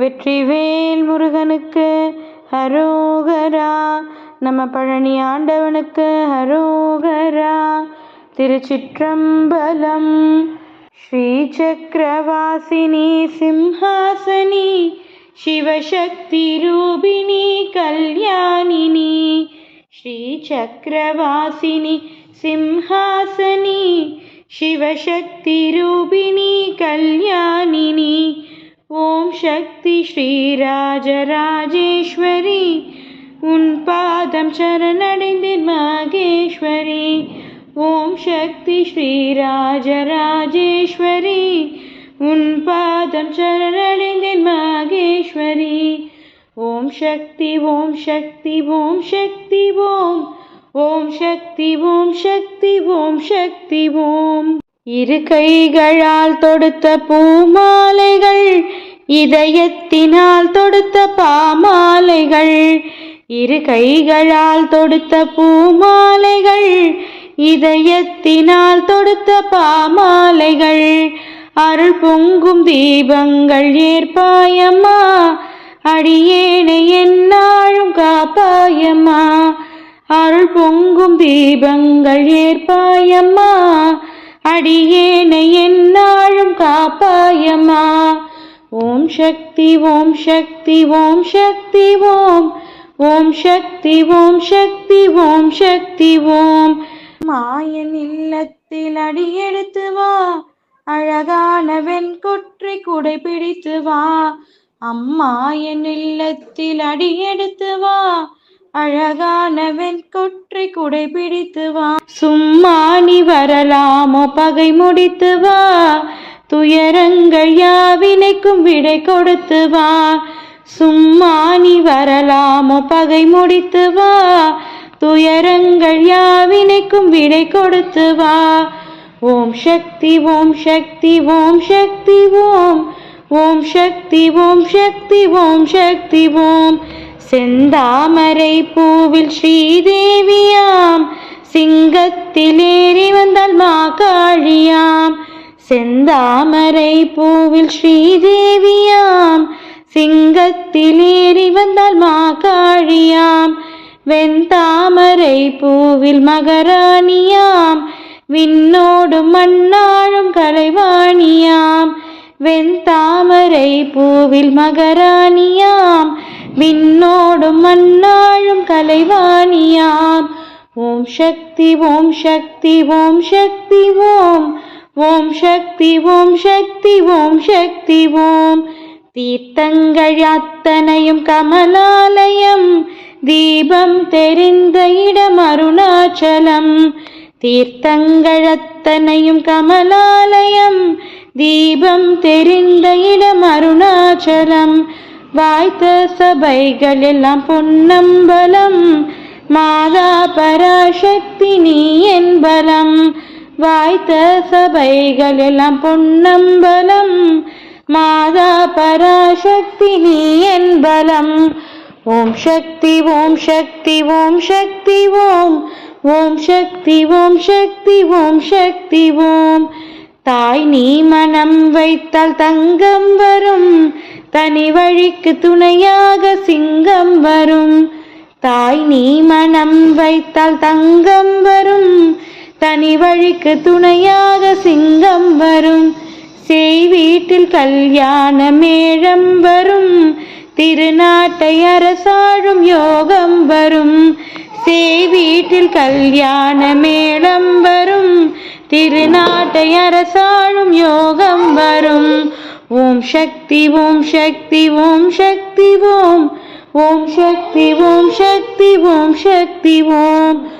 வெற்றிவேல் முருகனுக்கு ஹரோகரா நம்ம பழனி ஆண்டவனுக்கு ஹரோகரா திருச்சிற்றம்பலம் ஸ்ரீ சக்கரவாசினி சிம்ஹாசனி சிவசக்தி ரூபிணி கல்யாணினி ஸ்ரீ சக்கரவாசினி சிம்ஹாசனி சிவசக்தி ரூபிணி கல்யாணினி ஓம் சக்தி ஸ்ரீராஜராஜேஸ்வரி உன் பாதம் சரணடைந்தேன் மகேஸ்வரி. ஓம் சக்தி ஸ்ரீராஜராஜேஸ்வரி உன் பாதம் சரணடைந்தேன் மகேஸ்வரி. ஓம் சக்தி ஓம் சக்தி ஓம் சக்தி ஓம். ஓம் சக்தி ஓம் சக்தி ஓம் சக்தி ஓம். இரு கைகளால் தொடுத்த பூமாலை இதயத்தினால் தொடுத்த பாமாலைகள் இரு கைகளால் தொடுத்த பூமாலைகள் இதயத்தினால் தொடுத்த பாமாலைகள். அருள் பொங்கும் தீபங்கள் ஏற்பாயம்மா அடியேனை என்னாலும் காப்பாயம்மா. அருள் பொங்கும் தீபங்கள் ஏற்பாயம்மா அடியேனை என்னாலும் காப்பாயம்மா. ஓம் சக்தி ஓம் சக்தி ஓம் சக்தி ஓம். ஓம் சக்தி ஓம் சக்தி ஓம் சக்தி ஓம். மாயன் இல்லத்தில் அடியெடுத்து வா. அழகான வெண்கொற்றை குடை பிடித்து வா. அம்மா என் இல்லத்தில் அடியெடுத்து வா. அழகான வெண்கொற்றை குடை பிடித்து வா. சும்மா நீ வரலாமோ பகை முடித்து வா. துயரங்கள் யாவினைக்கும் விடை கொடுத்து வா. சும்மா நீ வரலாமோ பகை முடித்து வா. துயரங்கள் யாவினைக்கும் விடை கொடுத்து வா. ஓம் சக்தி ஓம் சக்தி ஓம் சக்தி ஓம். ஓம் சக்தி ஓம் சக்தி ஓம் சக்தி ஓம். செந்தாமரை பூவில் ஸ்ரீதேவியாம். சிங்கத்திலேறி வந்தால் மா காழியாம் செந்தாமரை பூவில் ஸ்ரீதேவியாம். சிங்கத்தில் ஏறி வந்தால் மா காழியாம் வெண்தாமரை பூவில் மகராணியாம். விண்ணோடும் மண்ணாழும் கலைவாணியாம். வெண்தாமரை பூவில் மகராணியாம். விண்ணோடும் மண்ணாழும் கலைவாணியாம். ஓம் சக்தி ஓம் சக்தி ஓம் சக்தி ஓம் ஓம் சக்தி ஓம் சக்தி ஓம் சக்தி ஓம். தீர்த்தங்கள் அத்தனையும் கமலாலயம். தீபம் தெரிந்த இடம் அருணாச்சலம். தீர்த்தங்கள் அத்தனையும் கமலாலயம். தீபம் தெரிந்த இடம் அருணாச்சலம். வாய்த்த சபைகள் எல்லாம் பொன்னம்பலம். மாதா பராசக்தி நீ என்பலம் வாய்த்த சபைகள் எல்லாம் பொன்னம்பலம். மாதா பராசக்தி நீ என் பலம். ஓம் சக்தி ஓம் சக்தி ஓம் சக்தி ஓம். ஓம் சக்தி ஓம் சக்தி ஓம் சக்தி ஓம். தாய் நீ மனம் வைத்தால் தங்கம் வரும். தனி வழிக்கு துணையாக சிங்கம் வரும். தாய் நீ மனம் வைத்தால் தங்கம் வரும். தனி வழிக்கு துணையாக சிங்கம் வரும். செய் வீட்டில் கல்யாண மேழம் வரும். திருநாட்டை அரசாழும் யோகம் வரும். செய் வீட்டில் கல்யாண மேளம் வரும். திருநாட்டை அரசாழும் யோகம் வரும். ஓம் சக்தி ஓம் சக்தி ஓம் சக்தி ஓம். ஓம் சக்தி ஓம் சக்தி ஓம் சக்தி ஓம்.